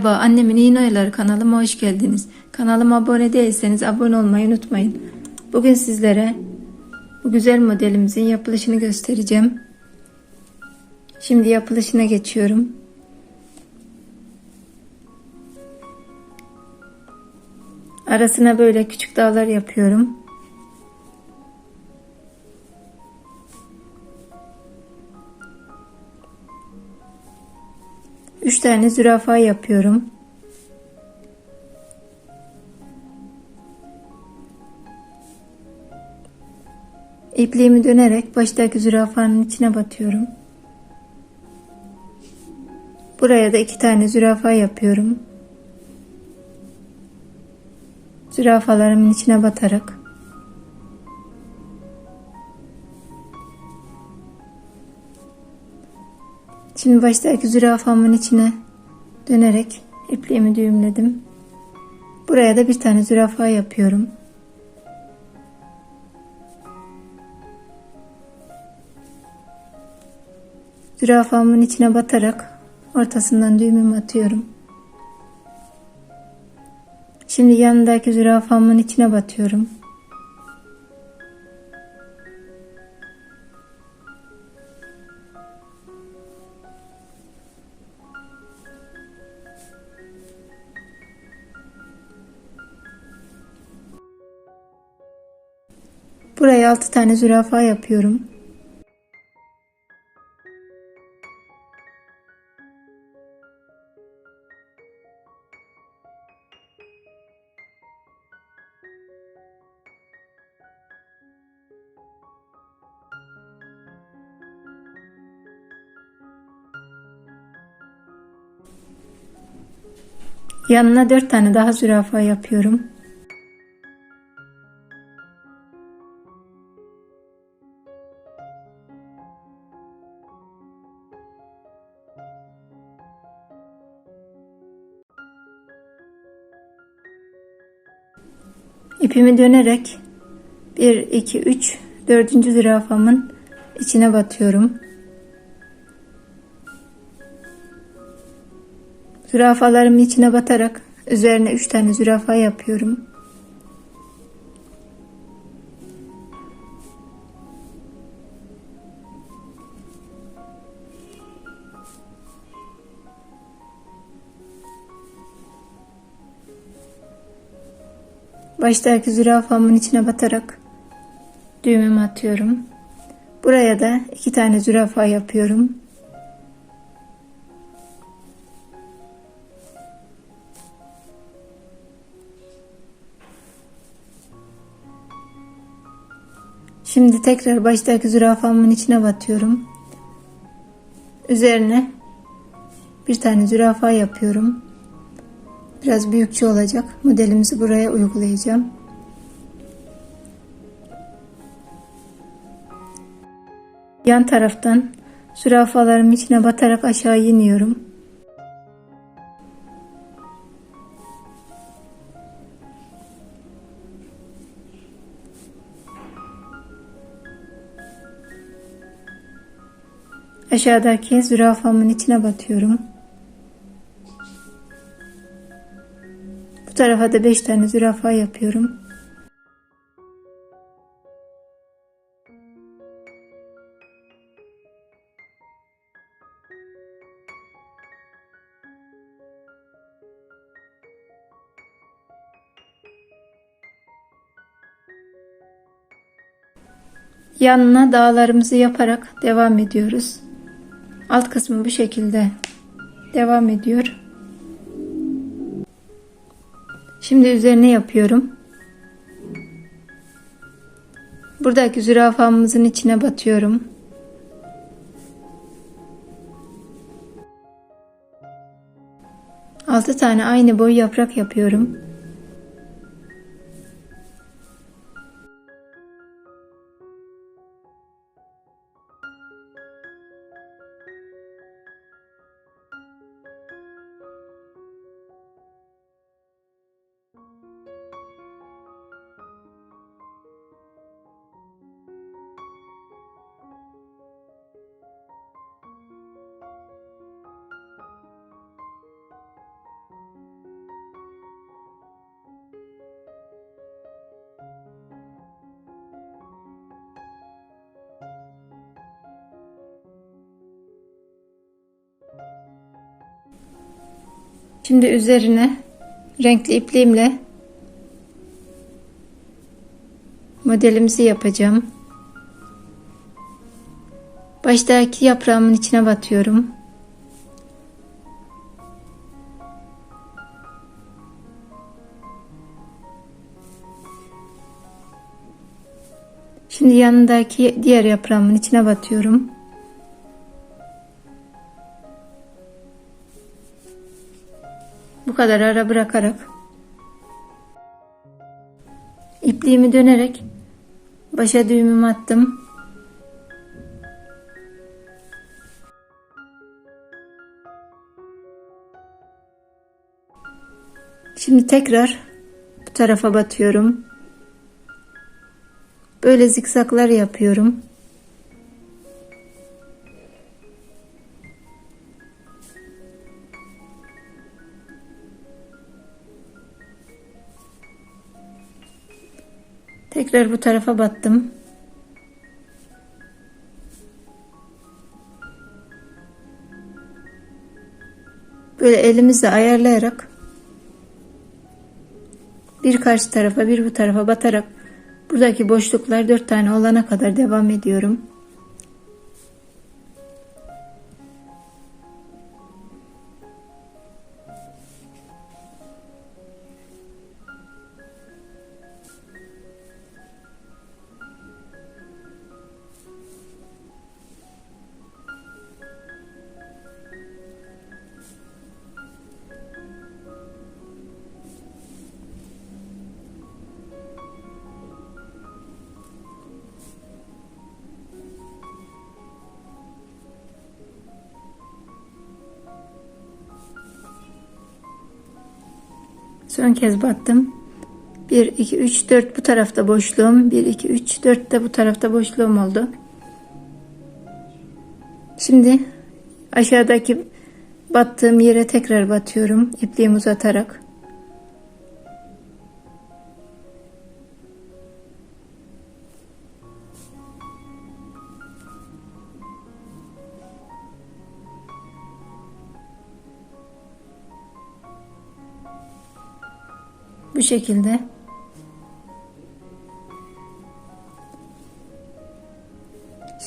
Merhaba, annemin iyi noyaları kanalıma hoş geldiniz. Kanalıma abone değilseniz abone olmayı unutmayın. Bugün sizlere bu güzel modelimizin yapılışını göstereceğim. Şimdi yapılışına geçiyorum. Arasına böyle küçük dağlar yapıyorum. Üç tane zürafa yapıyorum. İpliğimi dönerek baştaki zürafanın içine batıyorum. Buraya da iki tane zürafa yapıyorum. Zürafalarımın içine batarak Şimdi baştaki zürafamın içine dönerek ipliğimi düğümledim. Buraya da bir tane zürafa yapıyorum. Zürafamın içine batarak ortasından düğümümü atıyorum. Şimdi yanındaki zürafamın içine batıyorum. Buraya 6 tane zürafa yapıyorum. Yanına 4 tane daha zürafa yapıyorum. İpimi dönerek 1 2 3 4. zürafamın içine batıyorum. Zürafalarımın içine batarak üzerine 3 tane zürafa yapıyorum. Baştaki zürafamın içine batarak düğümümü atıyorum. Buraya da iki tane zürafa yapıyorum. Şimdi tekrar baştaki zürafamın içine batıyorum. Üzerine bir tane zürafa yapıyorum. Biraz büyükçe olacak. Modelimizi buraya uygulayacağım. Yan taraftan zürafalarımın içine batarak aşağı iniyorum. Aşağıdaki zürafamın içine batıyorum. Tarafa da 5 tane zürafa yapıyorum. Yanına dağlarımızı yaparak devam ediyoruz. Alt kısmı bu şekilde devam ediyor. Şimdi üzerine yapıyorum. Buradaki zürafamızın içine batıyorum. Altı tane aynı boy yaprak yapıyorum. Şimdi üzerine renkli ipliğimle modelimizi yapacağım. Baştaki yaprağımın içine batıyorum. Şimdi yanındaki diğer yaprağımın içine batıyorum. Bu kadar ara bırakarak ipliğimi dönerek başa düğümümü attım. Şimdi tekrar bu tarafa batıyorum. Böyle zikzaklar yapıyorum. Tekrar bu tarafa battım. Böyle elimizle ayarlayarak bir karşı tarafa bir bu tarafa batarak buradaki boşluklar dört tane olana kadar devam ediyorum. Son kez battım. 1, 2, 3, 4 bu tarafta boşluğum. 1, 2, 3, 4 de bu tarafta boşluğum oldu. Şimdi aşağıdaki battığım yere tekrar batıyorum. ipliğimi uzatarak. Bu şekilde.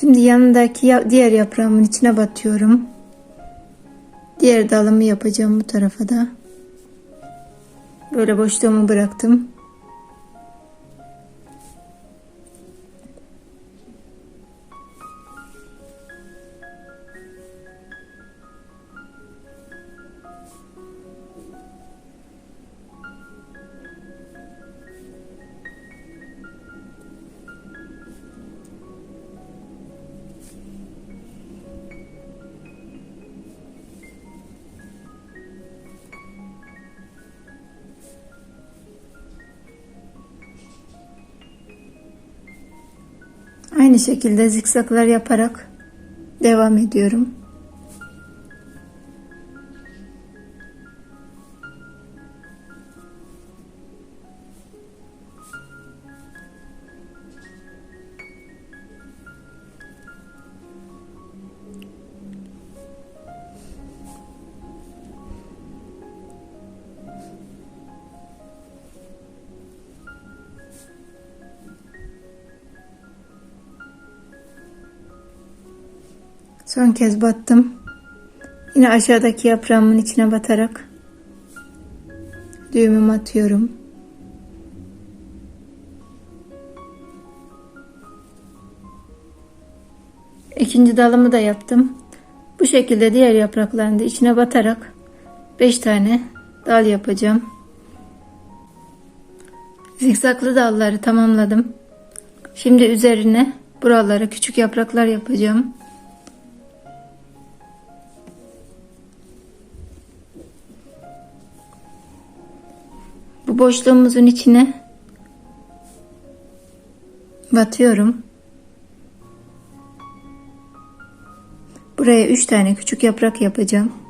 Şimdi yanındaki ya- diğer yaprağımın içine batıyorum. Diğer dalımı yapacağım bu tarafa da. Böyle boşluğumu bıraktım. Aynı şekilde zikzaklar yaparak devam ediyorum. Son kez battım. Yine aşağıdaki yaprağımın içine batarak düğümümü atıyorum. İkinci dalımı da yaptım. Bu şekilde diğer yapraklarını da içine batarak 5 tane dal yapacağım. Zikzaklı dalları tamamladım. Şimdi üzerine buralara küçük yapraklar yapacağım. Bu boşluğumuzun içine batıyorum. Buraya 3 tane küçük yaprak yapacağım.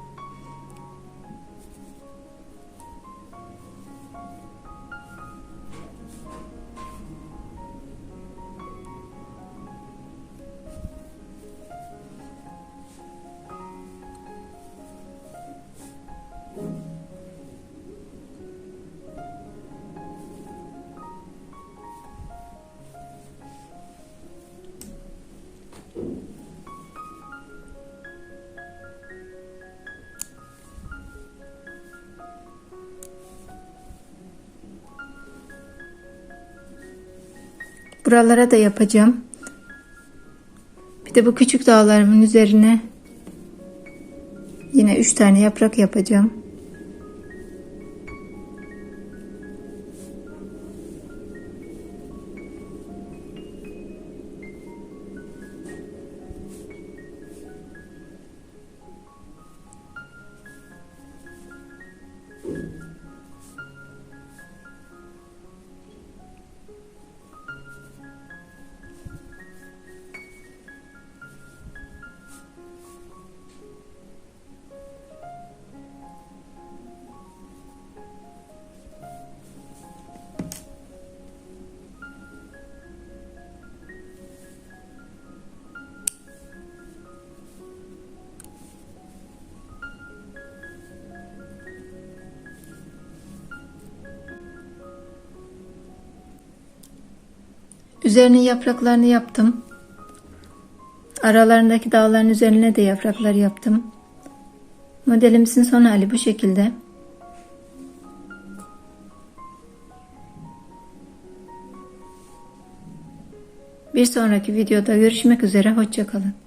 Buralara da yapacağım. Bir de bu küçük dağlarımın üzerine yine 3 tane yaprak yapacağım. Üzerine yapraklarını yaptım. Aralarındaki dağların üzerine de yapraklar yaptım. Modelimizin son hali bu şekilde. Bir sonraki videoda görüşmek üzere. Hoşçakalın.